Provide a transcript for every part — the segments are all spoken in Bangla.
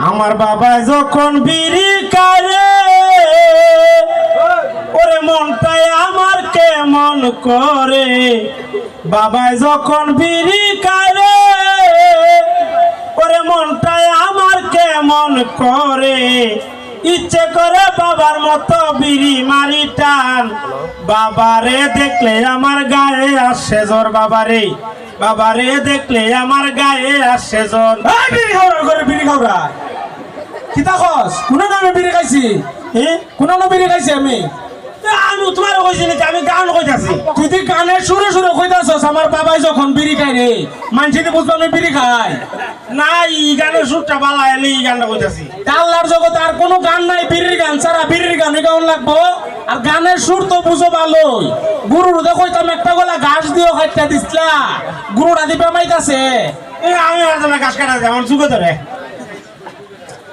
আমার বাবা যখন বিড়ি কারে ওরে মনটাই আমার কেমন করে? বাবাই যখন বিড়ি কারে ওরে মনটাই আমার কেমন করে? ইচ্ছে করে বাবার মতো বিড়ি মারি টান। বাবারে দেখলে আমার গায়ে আসে জ্বর, বাবারে। বাবারে দেখলে আমার গায়ে আসে জ্বর। বিড়ি খাওয়ার করে বিড়ি খাওয়া কিতা খস কোন নামে বিড়ি খাইছি? এ? কোন নামে বিড়ি খাইছি আমি? আমি তোমার কইছি নাকি? আমি গান কইতাছি তুই তুই গানের সুরে সুরে কইতাছস আমার বাবাই যখন বিড়ি খাই রে মানসিতে বুঝব আমি বিড়ি খাই। না ই গানের সুরটা বালা এলে ই গানটা কইতাছি আল্লাহর জগতে আর কোনো গান নাই বিড়ির গান। ছাড়া বিড়ির গানে গাউন লাগবো। আর গানের সুর তো বুঝো ভালোই গুরুর দেখো কইতাম একটা গলা ঘাস দিও খাইতে দিসলা গুরুরা দিবে মাইতাছে এ আমি আর গাছ কাটা যায় আমার ধরে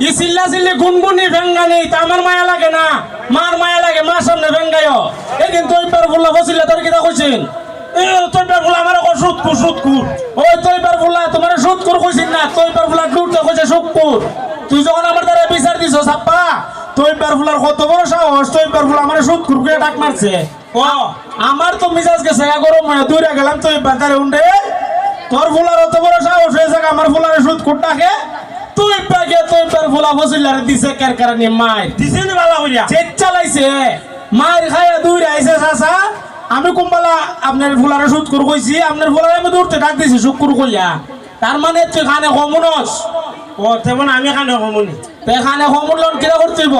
ই চিল্লা চিল্লি গুনগুনি ভেঙ্গানি তা আমার মায়া লাগে না। মার মায়া লাগে মার সামনে ভেঙ্গাইও। কিন্তু ওই পার ফুল্লা বসিলে তোর কিতা কইছিন এ, তোর বেগুলো আমার কো সুদ কু সুদ কু ওই তুই পার ফুল্লা তোমার সুদ করে কইছিন না তুই পার ফুল্লা ডুবতে কইছে সুকপুর তুই যখন আমার দ্বারা বিচার দিছ সাপ্পা তুই পার ফুলার কত বড় সাহস তুই পার ফুলা আমার সুদ করে ডাক মারছে। ও আমার তো মিজাজ গেছে গরম দূরে গেলাম তুই বাজারে উন্ডে তোর ফুলার অত বড় সাহস হয়েছে আমার ফুলারে সুদ কুটটাকে তুই পাকে তুই পার ফুলা ফসিলারে দিছে কার কারণে মার দিছে নি বালা কইরা। চেক চালাইছে। মার খাইয়া দূরে আইছে চাচা। আমি কুম্বালা আপনার ফুলারে সুদ করে কইছি আপনার ফুলারে আমি দূরতে ডাক দিছি শুক্র কইয়া। তার মানে তুই খানে কমনস ও তেমন আমি খানে কমুনি তুই খানে কমন লন কিরা করতেইব?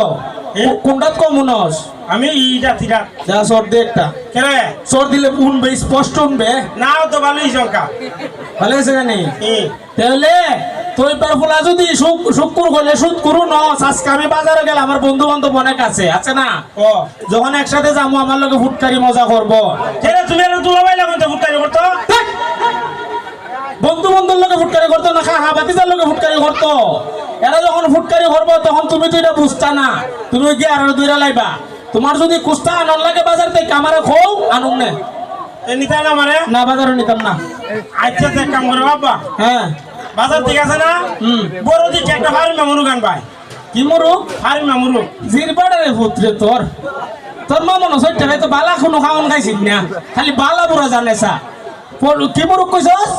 কোনটাত কমনস আমি ইটা থিরা যা সর দে একটা। কেরে? সর দিলে উনবে স্পষ্ট উনবে। না তো ভালোই সংখ্যা। ভালো আছে জানি তাহলে ফুলা যদি শুক্র করলে সুদ করু ন আজকে আমি বাজারে গেলে আমার বন্ধু বান্ধব অনেক আছে আছে না? যখন একসাথে যাব আমার লগে ফুটকারি মজা করব। কেরে তুমি আর তুলা বাইলা কোনটা ফুটকারি করতো? বন্ধু বন্ধুর লগে ফুটকারি করতো না খা বাতিজার লগে ফুটকারি করতো? এরা যখন ফুটকারি করব তখন তুমি তো এটা বুঝতা না। তুমি গিয়ে আর দুইরা লাইবা। তোমার যদি কুস্তা আনন্দ লাগে বাজার থেকে আমারে খৌ আনুন নে। এ না মানে না বাজারে নিতাম না। আচ্ছা কাম করো বাবা। হ্যাঁ। বাজার ঠিক আছে না? বড় দিকে একটা ফার্মি মামুরু গান পাই কি মরুক ফার্মি মামুরু। জিরবাড়ে রে পুত্রে তোর। তোর মা মনে সত্যি ভাই তো বালা কোনো খাওয়ান খাইছিস না। খালি বালা বুড়া জানে সা। কি মুরুক কইছস?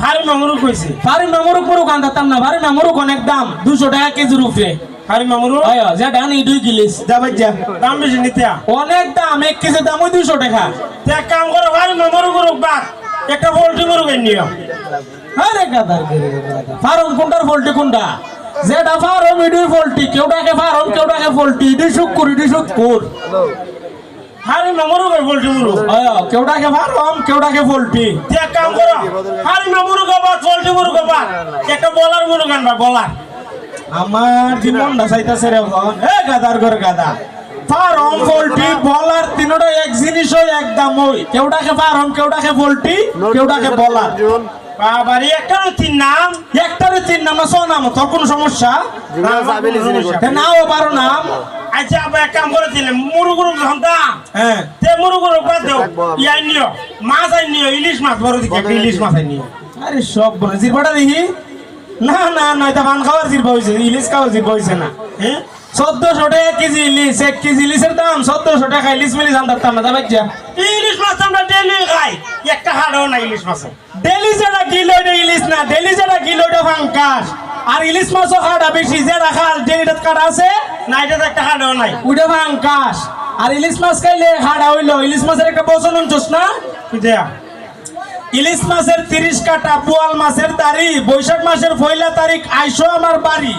ফার্মি মামুরু কইছে। ভারি মেমরুক মুরুক আনতাম না। ভারি মেমরুক অনেক দাম? দুশো টাকা কেজির উপরে ফার্মি মামুরু? হয় যে ডানি দুই কিলিস যাবে যা। দাম বেশি নিতে অনেক দাম? এক কেজি দাম ওই দুশো টাকা। তো এক কাম করো ফার্মি মামুরু করুক বাদ একটা পোল্ট্রি গরু কিনে নিও আরে গাদার ফার্ম কোনটার ফল্টি কোনটা যেটা ফার্ম ইডুই ফল্টি। কেউ ডাকে ফার্ম কেউ ডাকে ফল্টি ইডুই শুকুর ইডুই শুকুর ফার্মি মামুরু করে পোল্ট্রি গরু। হয় কেউ ডাকে ফার্ম কেউ ডাকে ফল্টি। তো এক কাম করো। ফার্মি মামুরু গবাদ পোল্ট্রি গরু গবাদ একটা বলার গরু গান পাই বলার। আমার রে এখন এ গাদার ঘর গাদা। ফার্ম পোল্ট্রি বলার তিনটা এক জিনিস ওই একদম ওই কেউটাকে ফার্ম কেউটাকে পোল্ট্রি কেউটাকে বলার। বাবারি একটা তিন নাম একটারে তিন নাম না ছ নাম তোর কোনো সমস্যা? তে নাও বারো নাম। আচ্ছা আবার এক কাম করে দিলে মুরু গুরু যখন হ্যাঁ। তে মুরু গরু বাদ দেও। ইয়াই নিও। মাছ আই নিও ইলিশ মাছ বড় দিকে ইলিশ মাছ আই নিও। আরে সব জিরবাটা দেখি। না না না এটা পান খাওয়ার জিরবা হয়েছে ইলিশ খাওয়ার জিরবা হয়েছে না। হ্যাঁ চোদ্দশো টাকা কেজি ইলিশ এক কেজি ইলিশের দাম চোদ্দশো টাকা ইলিশ মিলিশ না যাবে যা ইলিশ মাছ আমরা ডেলি খাই একটা হাড়ও না ইলিশ মাছ। ডেলি যেটা কিলো এটা ইলিশ না ডেলি যেটা কিলো এটা ফাঙ্কাস আর ইলিশ মাছও খাটা বেশি যেটা খাস ডেলিটা কাটা আছে না এটা একটা হাড়ও নাই। ওইটা ফাঙ্কাস আর ইলিশ মাছ খাইলে খাটা হইল ইলিশ মাছের একটা বচন আনছোস না? দেয়া। ইলিশ মাছের তিরিশ কাটা পোয়াল মাছের দাড়ি বৈশাখ মাসের পয়লা তারিখ আইসো আমার বাড়ি।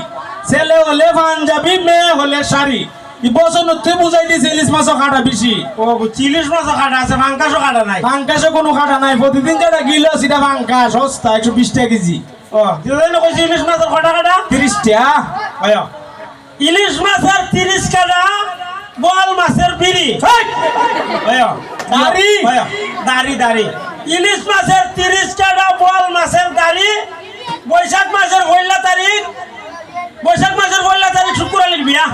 ছেলে হলে পাঞ্জাবি মেয়ে হলে শাড়ি। ই বছর তুই বুঝাই দিছে ইলিশ মাছও খাটা বেশি। ও ইলিশ মাছও কাটা আছে কাটা নাই। কোনো খাটা নাই প্রতিদিন যেটা গিলো সেটা ফাঙ্কাস সস্তা একশো বিশ টাকা কেজি। ও দিদি কইছি ইলিশ মাছের কটা কাটা? তিরিশ ইলিশ মাছের তিরিশ কাটা বল মাছের বিড়ি। আয়। দাড়ি? আয়। দাড়ি দাড়ি। ইলিশ মাছের তিরিশ কাটা বল মাছের দাড়ি বৈশাখ মাসের পয়লা তারিখ বৈশাখ মাসের পয়লা তারিখ শুক্রবারের বিয়া।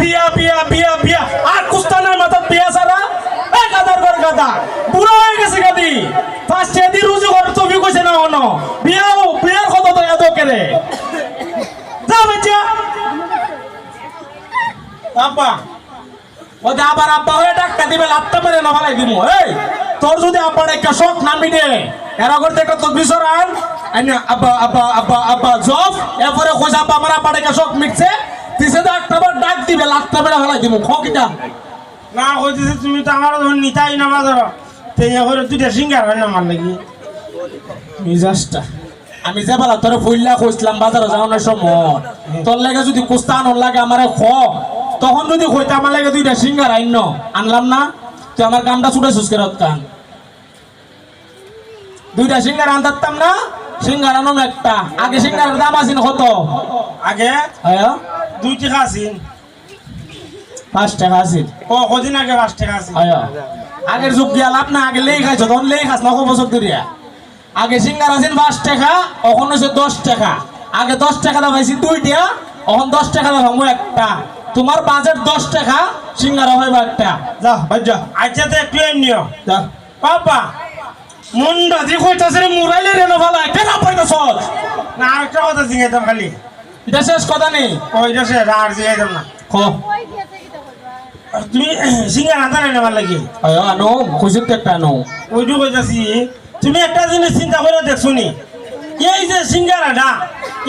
বিয়া বিয়া বিয়া বিয়া। আর কুস্তানের মাথা বিয়া সারা গাদার ঘর গাদা। বুড়ো হয়ে গেছে গাদি। ফার্স্ট এদি রুজু করে তুমি কইছে না হনো বিয়াও বিয়ার কথা তো এত কেরে যা বাচ্চা আব্বা। ওদের আবার আব্বা হয়ে ডাক্তার দিবে লাত্তা মেরে না ভালাই দিব এই! তোর যদি আব্বার একটা শখ নামি মিটে এর আগর থেকে তোর বিছর আন আইনা আব্বা আব্বা আব্বা আব্বা জব এরপরে কইছে আব্বা আমার আব্বার একটা শখ মিটছে। তিসে তো একটা বার ডাক দিবে দিব খকিটা না কইতেছে তুমি তো আমার ধর নিতাই না বাজার তেই করে দুইটা সিঙ্গার হয় না আমার লাগি মিজাজটা। আমি যে বলা তোর ফুল্লা কইছিলাম বাজারে যাওয়ানোর সময় তোর লাগে যদি কুস্তা আনর লাগে আমারে খ। তখন যদি কইতে আমার লাগে দুইটা সিঙ্গার আইন আনলাম না? তুই আমার কামটা ছুটে সুস্কে কান? দুইটা সিঙ্গার আনতাম না? সিঙ্গার আনম একটা। আগে সিঙ্গারের দাম আছিল কত? আগে হ্যাঁ। দুই টাকা আছিল। পাঁচ টাকা আছিল। ও কদিন আগে পাঁচ টাকা আছিল। হ্যাঁ। আগের যুগ গিয়া লাভ না আগে লেই খাইছ তখন লেই খাস না বছর ধরিয়া? আগে সিঙ্গার আছেন পাঁচ টাকা এখন হচ্ছে দশ টাকা। আগে দশ টাকা দাম পাইছি দুইটা এখন দশ টাকা দাম একটা। তোমার বাজেট দশ টাকা সিঙ্গারা হইব একটা। যা ভাই যা। আচ্ছা তো একটু নিও। যা। পাপা মুন্ডা দি কইতাছে রে মুরাইলে রে নভালা কেন পাইতাছ না আরেকটা কথা জিজ্ঞাসাম খালি। এটা শেষ কথা নেই? ওইটা সে আর জিজ্ঞাসাম না। খ। তুমি সিঙ্গার আনতে নাই আমার লাগি? আয় আনো খুশির তো একটা আনো ওইটু কইতাছি তুমি একটা জিনিস চিন্তা করে দেখছ নি? এই যে সিঙ্গারাটা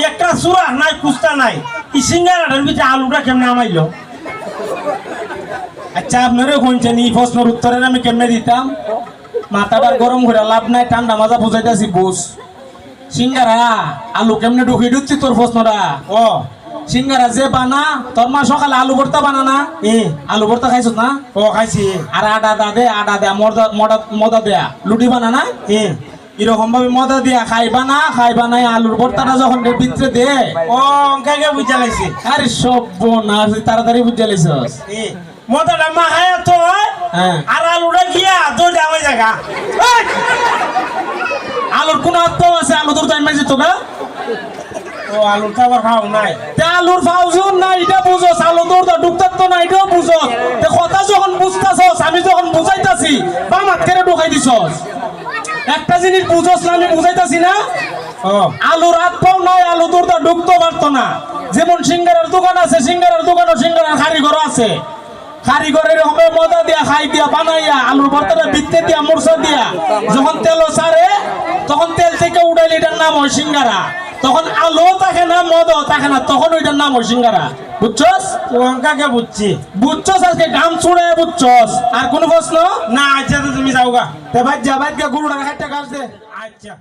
একটা সুরা নাই কুস্তা নাই। সিঙ্গারাটার ভিতরে আলুটা কেমনে আমাইলো? আচ্ছা আপনারও শুনছেন এই প্রশ্নের উত্তরের আমি কেমনে দিতাম? মাথাটা গরম করে লাভ নাই, ঠান্ডা মাজা বুঝাইতেছি, বুঝ। সিঙ্গারা, আলু কেমনে ঢুকি ঢুকছি তোর প্রশ্নটা? ও, সিঙ্গারা যে বানা, তোর মা সকালে আলু ভর্তা বানা না? এ, আলু ভর্তা খাইছ না? ও, খাইছি। আর আডা দা দে আডা মদা মদা মদা দেয়া লুটি বানা না? এ এরকম ভাবে মদা দিয়া খাইবা না খাইবা নাই আলুর ভর্তাটা যখন ভিতরে দে ও অঙ্কাকে বুঝা লাগছে আরে সব না তাড়াতাড়ি বুঝে লাইছস। এ মতাটা মাখায় তো হ্যাঁ। আর আলুটা গিয়া দৌড় আমার জায়গা! আলুর কোন আত্ম আছে? আলু তোর টাইম মাইছে তোকে ও আলুটা আবার খাও নাই। তে আলুর ফাউজুন না এটা বুঝোস আলু তোর তো ঢুকতাত তো না এটাও বুঝোস। তে কথা যখন বুঝতাছস আমি যখন বুঝাইতাছি বা মাত করে ঢুকাই দিছস। একটা জিনিস বুঝোস আমি বুঝাইতাছি না? আলু পাও নাই আলু তো ঢুকতে পারতো না। যেমন সিঙ্গারের দোকান আছে সিঙ্গারের দোকানও সিঙ্গারের কারিগর আছে। কারিগরের হবে মজা দিয়া খাই দিয়া বানাইয়া আলুর ভর্তাটা বিত্তে দিয়া মুরসা দিয়া। যখন তেল সারে তখন তেল থেকে উঠাইলে এটার নাম হয় সিঙ্গারা। তখন আলু থাকে না মদও থাকে না তখন ওইটার নাম হয় সিঙ্গারা। বুঝছস? লঙ্কাকে বুঝছি। বুঝছস আজকে গাম ছুড়ে বুঝছস? আর কোনো প্রশ্ন? না আচ্ছা তো তুমি যাওগা তে ভাই যা ভাই টাকা খাইতে কাজ দে আচ্ছা।